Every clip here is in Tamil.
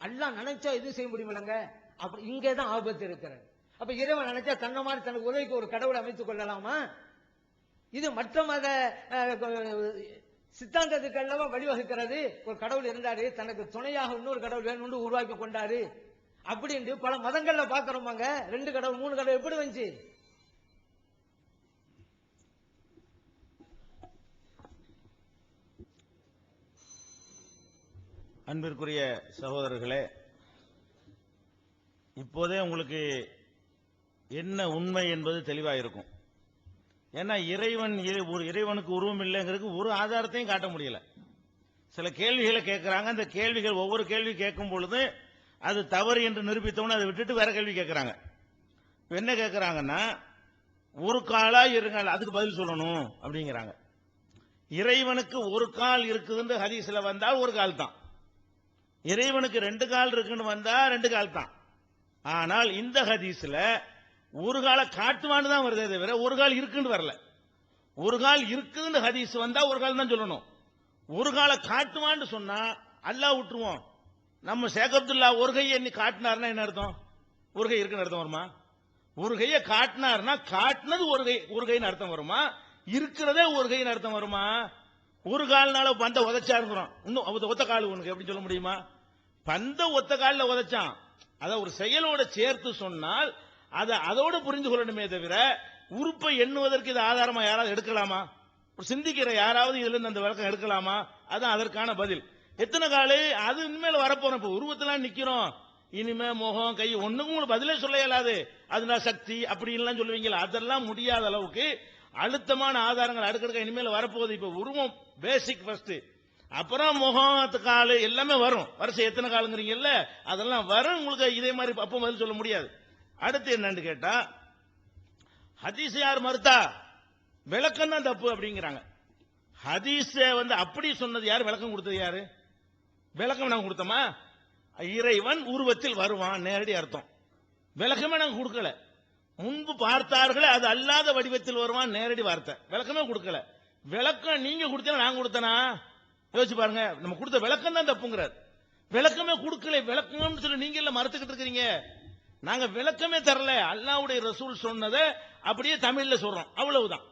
அல்லாஹ் நினைச்சா எதுவும் செய்ய முடியுமில்லங்க அப்படி இங்கே தான் ஆபத்து இருக்கிறது. அப்ப இறைவன் நினைச்சா தன்னை மாதிரி தனக்கு உதவிக்கு ஒரு கடவுளை அமைத்துக் கொள்ளலாமா? இது மற்ற மத சித்தாந்தத்துக்கு அல்லவா வழிவகுக்கிறது. ஒரு கடவுள் இருந்தாரு தனக்கு துணையாக இன்னொரு கடவுள் வேணும்னு உருவாக்கி கொண்டாரு. அப்படின்னு பல மதங்கள்ல பாக்குறோமாங்க ரெண்டு கடவுள் மூணு கடவுள் எப்படி வந்துச்சு? அன்பிற்குரிய சகோதரர்களே இப்போதே உங்களுக்கு என்ன உண்மை என்பது தெளிவாக இருக்கும் ஏன்னா இறைவன் இறை- ஒரு இறைவனுக்கு உருவம் இல்லைங்கிறதுக்கு ஒரு ஆதாரத்தையும் காட்ட முடியல. சில கேள்விகளை கேட்குறாங்க அந்த கேள்விகள் ஒவ்வொரு கேள்வி கேட்கும் பொழுது அது தவறு என்று நிரூபித்தவன அதை விட்டுட்டு வேற கேள்வி கேட்குறாங்க. என்ன கேட்குறாங்கன்னா ஒரு காலா இருங்க அதுக்கு பதில் சொல்லணும் அப்படிங்கிறாங்க. இறைவனுக்கு ஒரு கால் இருக்குதுன்னு ஹதீஸ்ல வந்தால் ஒரு கால் தான் இறைவனுக்கு ரெண்டு கால் இருக்குன்னு வந்தா ரெண்டு கால் தான். ஆனால் இந்த ஹதீஸ்ல ஒரு கால காட்டுவான்னு தான் வருதே தவிர ஒரு கால் இருக்குன்னு வரல. ஒரு கால் இருக்குதுன்னு ஹதீஸ் வந்தா ஒரு கால் தான் சொல்லணும். ஒரு கால காட்டுவான்னு சொன்னா அல்லாஹ் விட்டுருவோம். நம்ம ஷேக் அப்துல்லா ஒரு கையை எண்ணி காட்டினார்னா என்ன அர்த்தம்? ஒரு கை இருக்குன்னு அர்த்தம் வருமா? ஒரு கையை காட்டினார்னா காட்டினது ஒரு கை ஒரு கைன்னு அர்த்தம் வருமா? இருக்கிறதே ஒரு கைன்னு அர்த்தம் வருமா? ஒரு கால்னால பந்த உதைச்சா இருக்கிறோம் இன்னும் அவ- ஒத்த கால் உனக்கு எப்படி சொல்ல முடியுமா? பந்த ஒத்த காலில் உதைச்சான். அதை ஒரு செயலோட சேர்த்து சொன்னால் அதை அதோட புரிந்து கொள்ளணுமே தவிர உறுப்பை எண்ணுவதற்கு இது ஆதாரமா யாராவது எடுக்கலாமா? சிந்திக்கிற யாராவது இதுல இருந்து அந்த விளக்கம் எடுக்கலாமா? அதான் அதற்கான பதில். எத்தனை காலு? அது இனிமேல் வரப்போறோம் இப்ப உருவத்தெல்லாம் நிக்கிறோம். இனிமே முகம் கை ஒண்ணுக்கும் உங்களுக்கு பதிலே சொல்ல இயலாது. அதுனா சக்தி அப்படின்லாம் சொல்லுவீங்களா அதெல்லாம் முடியாத அளவுக்கு அழுத்தமான ஆதாரங்கள் அடுக்கடுக்க இனிமேல் வரப்போகுது. இப்ப உருவம் பேசிக் ஃபர்ஸ்ட் அப்புறம் முகத்து காலு எல்லாமே வரும். வருஷம் எத்தனை காலுங்கிறீங்கல்ல? அதெல்லாம் வரும். உங்களுக்கு இதே மாதிரி அப்போ பதில் சொல்ல முடியாது. அடுத்து என்னன்னு கேட்டா ஹதீஸ் யார் மறுத்தா? விளக்கம் தான் தப்பு அப்படிங்கிறாங்க. ஹதீஸ வந்து அப்படி சொன்னது யார்? விளக்கம் கொடுத்தது யாரு? விளக்கம் நாங்கள் கொடுத்தோமா? இறைவன் உருவத்தில் வருவான். நேரடி அர்த்தம். விளக்கமே நாங்கள் கொடுக்கல. முன்பு பார்த்தார்களே அது அல்லாத வடிவத்தில் வருவான். நேரடி வார்த்தை. விளக்கமே கொடுக்கல. விளக்கம் நீங்க கொடுத்தா நான் கொடுத்தனா? யோசிச்சு பாருங்க நம்ம கொடுத்த விளக்கம் தான் தப்புங்கிறார். விளக்கமே கொடுக்கல விளக்கம்னு சொல்லி நீங்க எல்லாம் மறுத்துக்கிட்டு இருக்கிறீங்க. நாங்க விளக்கமே தரல அல்லாவுடைய ரசூல் சொன்னதை அப்படியே தமிழ்ல சொல்றோம் அவ்வளவுதான்.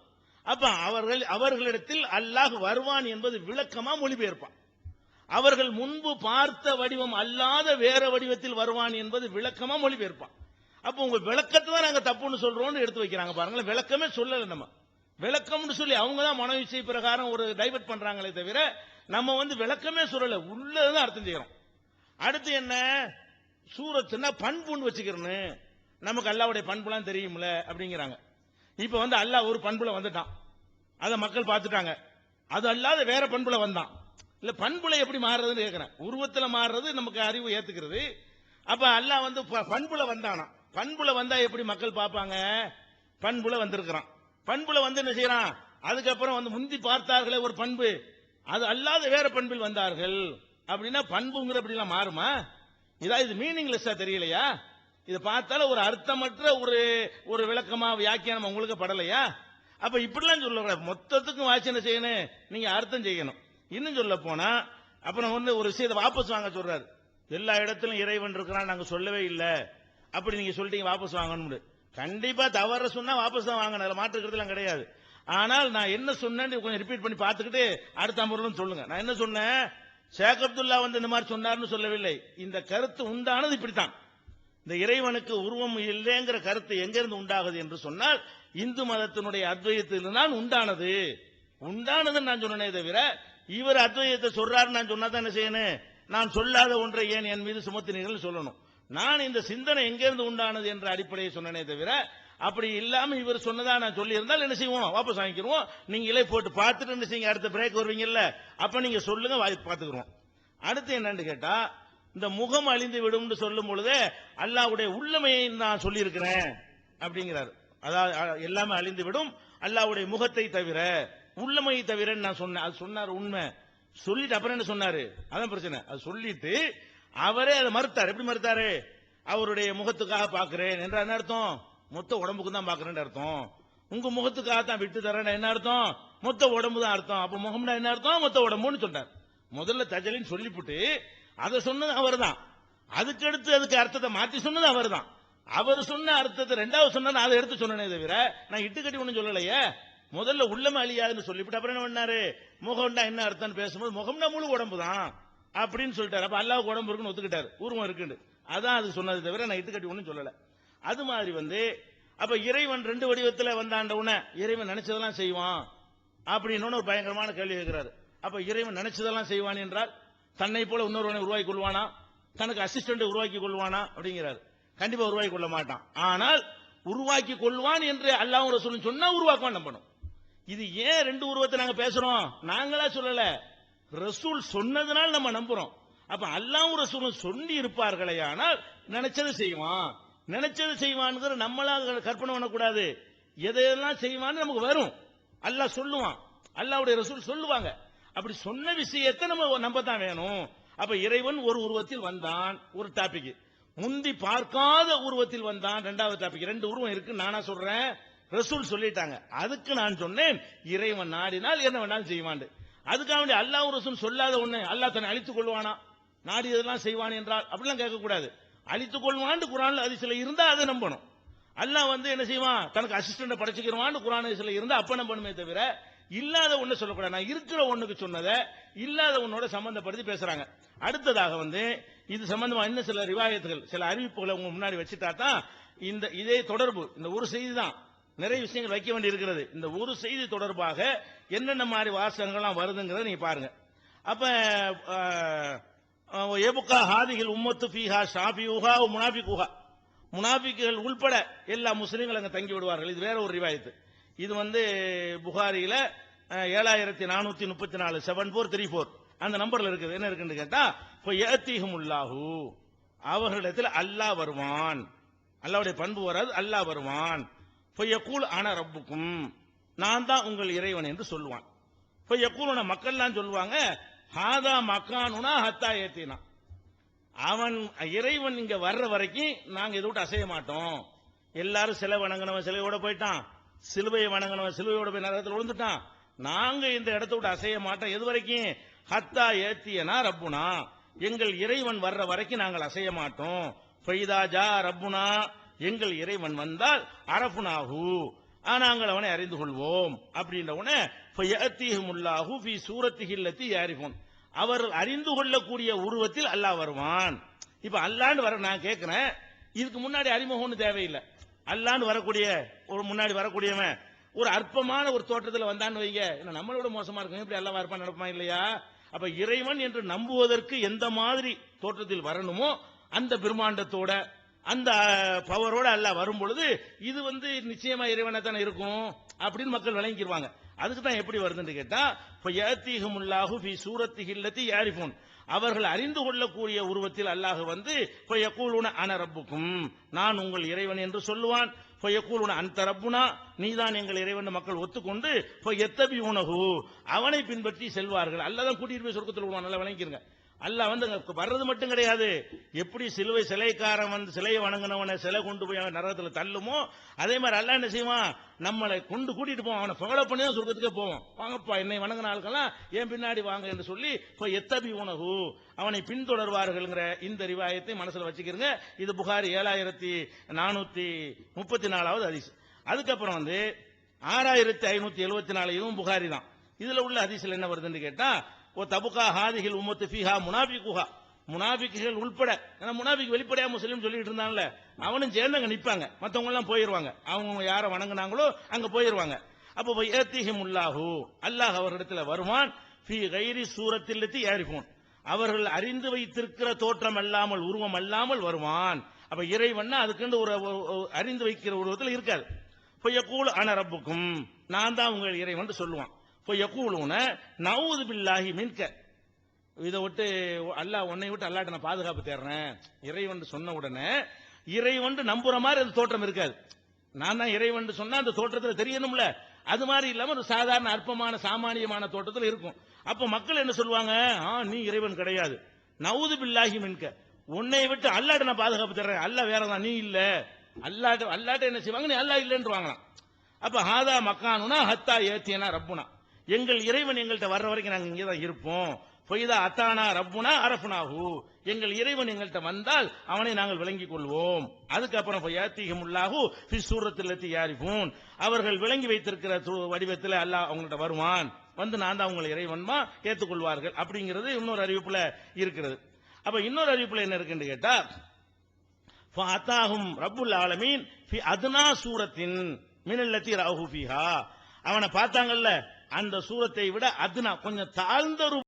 அப்ப அவர்கள் அவர்களிடத்தில் அல்லாஹ் வருவான் என்பது விளக்கமா மொழிபெயர்ப்பான். அவர்கள் முன்பு பார்த்த வடிவம் அல்லாத வேற வடிவத்தில் வருவான் என்பது விளக்கமா மொழிபெயர்ப்பான். அப்ப உங்க விளக்கத்தை தான் நாங்க தப்புன்னு சொல்றோம்னு எடுத்து வைக்கிறாங்க பாருங்களேன் விளக்கமே சொல்லல நம்ம. விளக்கம்னு சொல்லி அவங்க தான் மன பிரகாரம் ஒரு டைவர்ட் பண்றாங்களே தவிர நம்ம வந்து விளக்கமே சொல்லல உள்ளதான் அர்த்தம் செய்யறோம். அடுத்து என்ன? சூரத்துன்னா பண்புன்னு வச்சுக்கிறேன்னு நமக்கு அல்லாவுடைய பண்புலாம் தெரியும்ல அப்படிங்கிறாங்க. இப்ப வந்து அல்லாஹ் ஒரு பண்புல வந்துட்டான். அதை மக்கள் பார்த்துட்டாங்க. அது அல்லாத வேற பண்புல வந்தான். இல்ல பண்புல எப்படி மாறுறதுன்னு கேட்கிறேன் உருவத்துல மாறுறது நமக்கு அறிவு ஏத்துக்கிறது. அப்ப அல்லாஹ் வந்து ப- பண்புல வந்தானா? பண்புல வந்தா எப்படி மக்கள் பார்ப்பாங்க? பண்புல வந்திருக்கிறான். பண்புல வந்து என்ன செய்யறான்? அதுக்கப்புறம் வந்து முந்தி பார்த்தார்களே ஒரு பண்பு. அது அல்லாத வேற பண்பில் வந்தார்கள். அப்படின்னா பண்புங்கிற அப்படிலாம் மாறுமா? இதா இது மீனிங்லெஸ்ஸா தெரியலையா? இதை பார்த்தால ஒரு அர்த்தமற்ற ஒரு ஒரு விளக்கமா வியாக்கியானம் உங்களுக்கு படலையா? அப்ப இப்படிலாம் சொல்லக்கூடாது. மொத்தத்துக்கும் வாசனை செய்யணும்? நீங்க அர்த்தம் செய்யணும். இன்னும் சொல்ல போனா அப்புறம் வந்து ஒரு விஷயத்தை வாபஸ் வாங்க சொல்றாரு. எல்லா இடத்திலும் இறைவன் இருக்கிறான் நாங்க சொல்லவே இல்லை. அப்படி நீங்க சொல்லிட்டீங்க வாபஸ் வாங்கணும்னு. கண்டிப்பா தவற சொன்னா வாபஸ் தான் வாங்கணும். அதுல மாற்றுக்கிறதுலாம் கிடையாது. ஆனால் நான் என்ன சொன்னேன்னு கொஞ்சம் ரிப்பீட் பண்ணி பார்த்துக்கிட்டு அடுத்த அமர்வுன்னு சொல்லுங்க. நான் என்ன சொன்னேன்? ஷேக் அப்துல்லா வந்து இந்த மாதிரி சொன்னார்னு சொல்லவில்லை. இந்த கருத்து உண்டானது இப்படித்தான். இந்த இறைவனுக்கு உருவம் இல்லைங்கிற கருத்து எங்கிருந்து உண்டாகுது என்று சொன்னால் இந்து மதத்தினுடைய அத்வையத்தில் தான் உண்டானது. உண்டானதுன்னு நான் சொன்னேனே தவிர இவர் அத்வையத்தை சொல்றாரு நான் சொன்னா தான் என்ன செய்யணும்? நான் சொல்லாத ஒன்றை ஏன் என் மீது சுமத்தினீர்கள் சொல்லணும். நான் இந்த சிந்தனை எங்கிருந்து உண்டானது என்ற அடிப்படையை சொன்னனே தவிர அப்படி இல்லாம இவர் சொன்னதா நான் சொல்லி இருந்தால் என்ன செய்வோம்? வாபஸ் வாங்கிக்கிறோம் நீங்க இலை போட்டு பார்த்துட்டு என்ன செய்யுங்க? அடுத்த பிரேக் வருவீங்கல்ல. அப்ப நீங்க சொல்லுங்க வாய் பார்த்துக்கிறோம் அடுத்து என்னன்னு கேட்டா இந்த முகம் அழிந்து விடும்னு சொல்லும் பொழுது அல்லாவுடைய உள்ளமையை நான் சொல்லியிருக்கிறேன் அப்படிங்கிறார். அதாவது எல்லாமே அழிந்து விடும் அல்லாவுடைய முகத்தை தவிர உள்ளமையை தவிர நான் சொன்னேன். அது சொன்னார் உண்மை. சொல்லிட்டு அப்புறம் என்ன சொன்னாரு? அதான் பிரச்சனை. அது சொல்லிட்டு அவரே அதை மறுத்தார். எப்படி மறுத்தாரு? அவருடைய முகத்துக்காக பார்க்கிறேன் என்ற என்ன அர்த்தம்? மொத்த உடம்புக்கு தான் பாக்குறேன்னு அர்த்தம். உங்க முகத்துக்காக தான் விட்டு தரேன் என்ன அர்த்தம்? மொத்த உடம்பு தான் அர்த்தம். அப்ப முகம்னா என்ன அர்த்தம்? மொத்த உடம்புன்னு சொன்னார் முதல்ல தஜலின்னு சொல்லிவிட்டு அதை சொன்னது அவர்தான். அதுக்கடுத்து அதுக்கு அர்த்தத்தை மாத்தி சொன்னது அவர்தான். அவர் சொன்ன அர்த்தத்தை ரெண்டாவது சொன்னா அதை எடுத்து சொன்னனே தவிர நான் இட்டுக்கட்டி ஒன்றும் சொல்லலையே. முதல்ல உள்ளம அழியாதுன்னு சொல்லிவிட்டு அப்புறம் என்ன பண்ணாரு? முகம்னா என்ன அர்த்தம்னு பேசும்போது முகம்னா முழு உடம்பு தான் அப்படின்னு சொல்லிட்டாரு. அப்ப அல்லாவுக்கு உடம்பு இருக்குன்னு ஒத்துக்கிட்டாரு. உருவம் இருக்குன்னு. அதான் அது சொன்னது தவிர நான் இட்டுக்கட்டி ஒன்றும் சொல்லலை. அது மாதிரி வந்து அப்ப இறைவன் ரெண்டு வடிவத்துல வந்தாண்ட உடனே இறைவன் நினைச்சதெல்லாம் செய்வான் அப்படின்னு ஒரு பயங்கரமான கேள்வி இருக்கிறார் அப்ப இறைவன் நினைச்சதெல்லாம் செய்வான் என்றால் தன்னை போல இன்னொருவனை உருவாக்கி கொள்வானா? தனக்கு அசிஸ்டன்ட் உருவாக்கி கொள்வானா? அப்படிங்கிறாரு. கண்டிப்பா உருவாக்கி கொள்ள மாட்டான். ஆனால் உருவாக்கி கொள்வான் என்று அல்லாஹ் ரசூலும் சொன்னா உருவாக்குவான் நம்பணும். இது ஏன் ரெண்டு உருவத்தை நாங்க பேசுறோம்? நாங்களா சொல்லல. ரசூல் சொன்னதுனால நம்ம நம்புறோம். அப்ப அல்லாஹ் ரசூலும் சொல்லி இருப்பார்களே ஆனால் நினைச்சதை செய்வான். நினைச்சதை செய்வான்ங்கிற நம்மளா கற்பனை பண்ணக்கூடாது. எதையெல்லாம் செய்வான்னு நமக்கு வரும். அல்லாஹ் சொல்லுவான். அல்லாவுடைய ரசூல் சொல்லுவாங்க. அப்படி சொன்ன விஷயத்தை நம்ம நம்ப தான் வேணும். அப்ப இறைவன் ஒரு உருவத்தில் வந்தான். ஒரு டாபிக் முந்தி பார்க்காத உருவத்தில் வந்தான். ரெண்டாவது டாபிக் ரெண்டு உருவம் இருக்கு. நானா சொல்றேன். ரசூல் சொல்லிட்டாங்க. அதுக்கு நான் சொன்னேன். இறைவன் நாடினால் என்ன வேணாலும் செய்வான் அதுக்காக வேண்டிய அல்லாஹ் ரசூல் சொல்லாத ஒண்ணு அல்லாஹ் தன்னை அழித்துக் கொள்வானா? நாடியதெல்லாம் செய்வான் என்றால் அப்படிலாம் கேட்கக்கூடாது. அழித்துக் கொள்வான்னு குரான்ல அது சில இருந்தா அதை நம்பணும். அல்லாஹ் வந்து என்ன செய்வான்? தனக்கு அசிஸ்டன்ட் படைச்சுக்கிறவான்னு குரான் சில இருந்தா அப்ப நம்பணுமே தவிர இல்லாத ஒண்ணு சொல்லக்கூடாது. நான் இருக்கிற ஒண்ணுக்கு சொன்னதை இல்லாத ஒன்னோட சம்பந்தப்படுத்தி பேசுறாங்க. அடுத்ததாக வந்து இது சம்பந்தமா இன்னும் சில ரிவாயத்துகள் சில அறிவிப்புகளை உங்க முன்னாடி வச்சுட்டா தான் இந்த இதே தொடர்பு இந்த ஒரு செய்தி தான். நிறைய விஷயங்கள் வைக்க வேண்டி இருக்கிறது. இந்த ஒரு செய்தி தொடர்பாக என்னென்ன மாதிரி வாசகங்கள்லாம் வருதுங்கிறத நீங்க பாருங்க. அப்ப ஏபுக்கா ஹாதிகள் உம்மத்து ஃபீஹா ஷாபியூஹா முனாபிகுஹா முனாபிக்குகள் உள்பட எல்லா முஸ்லீம்கள் அங்கே தங்கி விடுவார்கள். இது வேற ஒரு ரிவாயத்து. இது வந்து புகாரியில் ஏழாயிரத்தி நானூற்றி முப்பத்தி நாலு செவன் ஃபோர் த்ரீ ஃபோர் அந்த நம்பரில் இருக்குது. என்ன இருக்குன்னு கேட்டால் இப்போ ஏத்திஹுமுல்லாஹு அவர்களிடத்தில் அல்லாஹ் வருவான். அல்லாவுடைய பண்பு வராது அல்லாஹ் வருவான். இப்போ யக்கூல் ஆன ரப்புக்கும். நான் தான் உங்கள் இறைவன் என்று சொல்லுவான். இப்போ யக்கூலுன மக்கள்லாம் சொல்லுவாங்க ஹாதா மக்கானுனா ஹத்தா ஏத்தினா. அவன் இறைவன் இங்க வர்ற வரைக்கும் நாங்க இதை விட்டு அசைய மாட்டோம். எல்லாரும் சிலை வணங்கினவன் சிலையோட போயிட்டான். சிலுவையை வணங்கினவன் சிலுவையோட போய் நரகத்தில் விழுந்துட்டான். நாங்க இந்த இடத்த விட்டு அசைய மாட்டோம். எது வரைக்கும்? ஹத்தா ஏத்தியனா ரப்புனா. எங்கள் இறைவன் வர்ற வரைக்கும் நாங்கள் அசைய மாட்டோம். ஃபைதா ஜா ரப்புனா. எங்கள் இறைவன் வந்தால் அரப்புனாகு நாங்கள் அவனை அறிந்து கொள்வோம். அப்படின்ற உடனே ஃபயஅத்திஹுமுல்லாஹு ஃபீ அவர் அறிந்து கொள்ளக்கூடிய உருவத்தில் அல்லாஹ் வருவான். இப்ப அல்லான்னு வர நான் கேட்கிறேன் இதுக்கு முன்னாடி அறிமுகம்னு தேவையில்லை. அல்லான்னு வரக்கூடிய ஒரு முன்னாடி வரக்கூடியவன் ஒரு அற்பமான ஒரு தோற்றத்தில் வந்தான்னு வைங்க. நம்மளோட மோசமா இருக்கும் இப்படி அல்லாஹ் இருப்பான் நடப்பான் இல்லையா? அப்ப இறைவன் என்று நம்புவதற்கு எந்த மாதிரி தோற்றத்தில் வரணுமோ அந்த பிரம்மாண்டத்தோட அந்த பவரோட அல்லாஹ் வரும் பொழுது இது வந்து நிச்சயமா இறைவனை தானே இருக்கும் அப்படின்னு மக்கள் விளங்கிடுவாங்க அதுக்கு தான் எப்படி வருதுன்னு கேட்டா இப்ப ஏத்திஹுமுல்லாஹு ஃபி சூரத்திஹி இல்லத்தி யாரிஃபூன். அவர்கள் அறிந்து கொள்ளக்கூடிய உருவத்தில் அல்லாஹ் வந்து இப்ப யக்கூலுன அன ரப்புக்கும். நான் உங்கள் இறைவன் என்று சொல்லுவான். இப்ப யக்கூலுன அந்த ரப்புனா. நீதான் எங்கள் இறைவன் மக்கள் ஒத்துக்கொண்டு இப்ப எத்தபி உணகு அவனை பின்பற்றி செல்வார்கள். அல்லதான் கூட்டிட்டு போய் சொர்க்கத்தில் விடுவான். நல்லா விளங்கிருங்க. அல்லாஹ் வந்து வர்றது மட்டும் கிடையாது. எப்படி சிலுவை சிலைக்காரன் வந்து சிலையை வணங்கினவனை சிலை கொண்டு போய் அவன் நரகத்தில் தள்ளுமோ அதே மாதிரி அல்லாஹ் என்ன செய்வான்? நம்மளை கொண்டு கூட்டிட்டு போவான். அவனை ஃபாலோ பண்ணி தான் சொர்க்கத்துக்கே போவோம் வாங்கப்பா என்னை வணங்கின ஆட்கள்லாம் ஏன் பின்னாடி வாங்க என்று சொல்லி இப்போ எத்தபி உணவு அவனை பின்தொடர்வார்கள்ங்கிற இந்த ரிவாயத்தை மனசில் வச்சுக்கிறங்க இது புகாரி ஏழாயிரத்தி நானூத்தி முப்பத்தி நாலாவது ஹதீஸ். அதுக்கப்புறம் வந்து ஆறாயிரத்தி ஐநூத்தி எழுபத்தி நாலு இதுவும் புகாரி தான். இதுல உள்ள அதிசல் என்ன வருதுன்னு கேட்டா ஓ தபுகா ஹாதிகள் உம்மத்து ஃபீஹா முனாபிகுஹா முனாபிக்குகள் உள்பட ஏன்னா முனாபிக் வெளிப்படையா முஸ்லீம் சொல்லிட்டு இருந்தாங்கல்ல அவனும் சேர்ந்து அங்க நிப்பாங்க. மத்தவங்க எல்லாம் போயிருவாங்க. அவங்க யாரை வணங்குனாங்களோ அங்க போயிருவாங்க. அப்போ ஏத்திஹிம் உல்லாஹு அல்லாஹ் அவரிடத்துல வருவான். ஃபி கைரி சூரத்தில்லத்தி யாரிஃபோன் அவர்கள் அறிந்து வைத்திருக்கிற தோற்றம் அல்லாமல் உருவம் அல்லாமல் வருவான். அப்ப இறைவன்னா அதுக்குன்னு ஒரு அறிந்து வைக்கிற உருவத்தில் இருக்காது. இப்போ யக்கூல் அன ரப்புக்கும் நான் தான் உங்கள் இறைவன் சொல்லுவான். இப்போ யக்கூலுன நவுது பில்லாஹி மின்க. இதை விட்டு அல்லா உன்னை விட்டு அல்லாட்ட நான் பாதுகாப்பு தேடுறேன் இறைவன் சொன்ன உடனே இறைவன் நம்புற மாதிரி அது தோற்றம் இருக்காது. நான் தான் இறைவன் சொன்னா அந்த தோற்றத்தில் தெரியணும்ல. அது மாதிரி இல்லாம ஒரு சாதாரண அற்பமான சாமானியமான தோற்றத்தில் இருக்கும். அப்ப மக்கள் என்ன சொல்லுவாங்க? ஆ நீ இறைவன் கிடையாது. நவுது பில்லாகி மின்க. உன்னை விட்டு அல்லாட்ட நான் பாதுகாப்பு தர்றேன். அல்ல வேறதான் நீ இல்ல. அல்லாட்ட அல்லாட்ட என்ன செய்வாங்க? நீ அல்லாஹ் இல்லைன்றுவாங்களாம். அப்ப ஹாதா மக்கானுனா ஹத்தா ஏத்தியனா ரப்புனா. எங்கள் இறைவன் எங்கள்கிட்ட வர்ற வரைக்கும் நாங்கள் இங்கே தான் இருப்போம். பொய்தா அத்தானா ரப்புனா அரப்புனாகு எங்கள் இறைவன் எங்கள்கிட்ட வந்தால் அவனை நாங்கள் விளங்கிக் கொள்வோம். அதுக்கப்புறம் ஃபயாத்திஹிமுல்லாஹு ஃபி சூரத்தில் யாரிபூன் அவர்கள் விளங்கி வைத்திருக்கிற வடிவத்தில் அல்லாஹ் அவங்கள்ட்ட வருவான். வந்து நான் தான் அவங்களை இறைவன்மா ஏற்றுக்கொள்வார்கள் அப்படிங்கிறது இன்னொரு அறிவிப்புல இருக்கிறது. அப்ப இன்னொரு அறிவிப்புல என்ன இருக்குன்னு கேட்டா அத்தாகும் ரப்புல் ஆலமீன் அதுனா சூரத்தின் மினல்லத்தி ராகு அவனை பார்த்தாங்கல்ல அந்த சூரத்தை விட அத்னா கொஞ்சம் தாழ்ந்த ஒரு